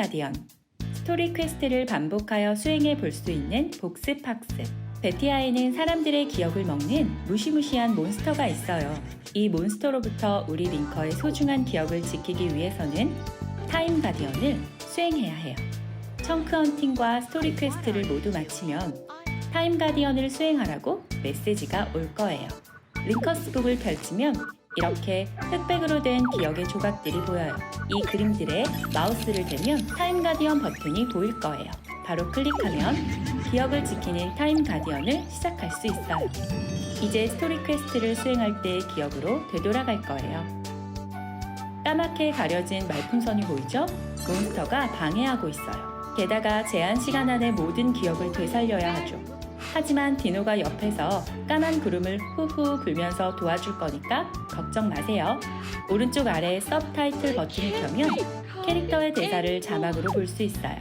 가디언. 스토리 퀘스트를 반복하여 수행해 볼 수 있는 복습 학습. 베티아에는 사람들의 기억을 먹는 무시무시한 몬스터가 있어요. 이 몬스터로부터 우리 링커의 소중한 기억을 지키기 위해서는 타임 가디언을 수행해야 해요. 청크 헌팅과 스토리 퀘스트를 모두 마치면 타임 가디언을 수행하라고 메시지가 올 거예요. 링커스북을 펼치면 이렇게 흑백으로 된 기억의 조각들이 보여요. 이 그림들에 마우스를 대면 타임 가디언 버튼이 보일 거예요. 바로 클릭하면 기억을 지키는 타임 가디언을 시작할 수 있어요. 이제 스토리 퀘스트를 수행할 때의 기억으로 되돌아갈 거예요. 까맣게 가려진 말풍선이 보이죠? 몬스터가 방해하고 있어요. 게다가 제한 시간 안에 모든 기억을 되살려야 하죠. 하지만 디노가 옆에서 까만 구름을 후후 불면서 도와줄 거니까 걱정 마세요. 오른쪽 아래 서브타이틀 버튼을 켜면 캐릭터의 대사를 자막으로 볼 수 있어요.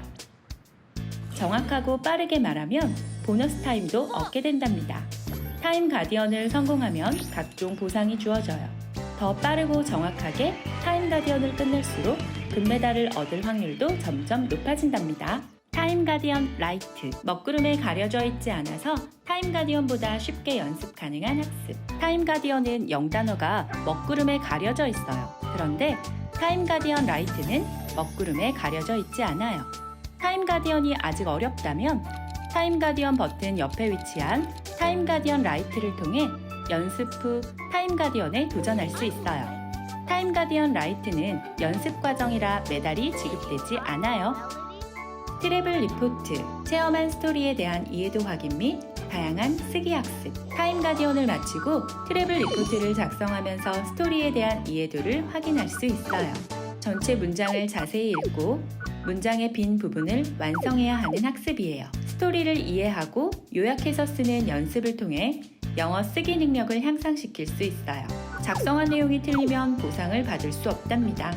정확하고 빠르게 말하면 보너스 타임도 얻게 된답니다. 타임 가디언을 성공하면 각종 보상이 주어져요. 더 빠르고 정확하게 타임 가디언을 끝낼수록 금메달을 얻을 확률도 점점 높아진답니다. 타임 가디언 라이트 먹구름에 가려져 있지 않아서 타임 가디언보다 쉽게 연습 가능한 학습. 타임 가디언은 영단어가 먹구름에 가려져 있어요. 그런데 타임 가디언 라이트는 먹구름에 가려져 있지 않아요. 타임 가디언이 아직 어렵다면 타임 가디언 버튼 옆에 위치한 타임 가디언 라이트를 통해 연습 후 타임 가디언에 도전할 수 있어요. 타임 가디언 라이트는 연습 과정이라 메달이 지급되지 않아요. 트래블 리포트, 체험한 스토리에 대한 이해도 확인 및 다양한 쓰기 학습. 타임 가디언을 마치고 트래블 리포트를 작성하면서 스토리에 대한 이해도를 확인할 수 있어요. 전체 문장을 자세히 읽고 문장의 빈 부분을 완성해야 하는 학습이에요. 스토리를 이해하고 요약해서 쓰는 연습을 통해 영어 쓰기 능력을 향상시킬 수 있어요. 작성한 내용이 틀리면 보상을 받을 수 없답니다.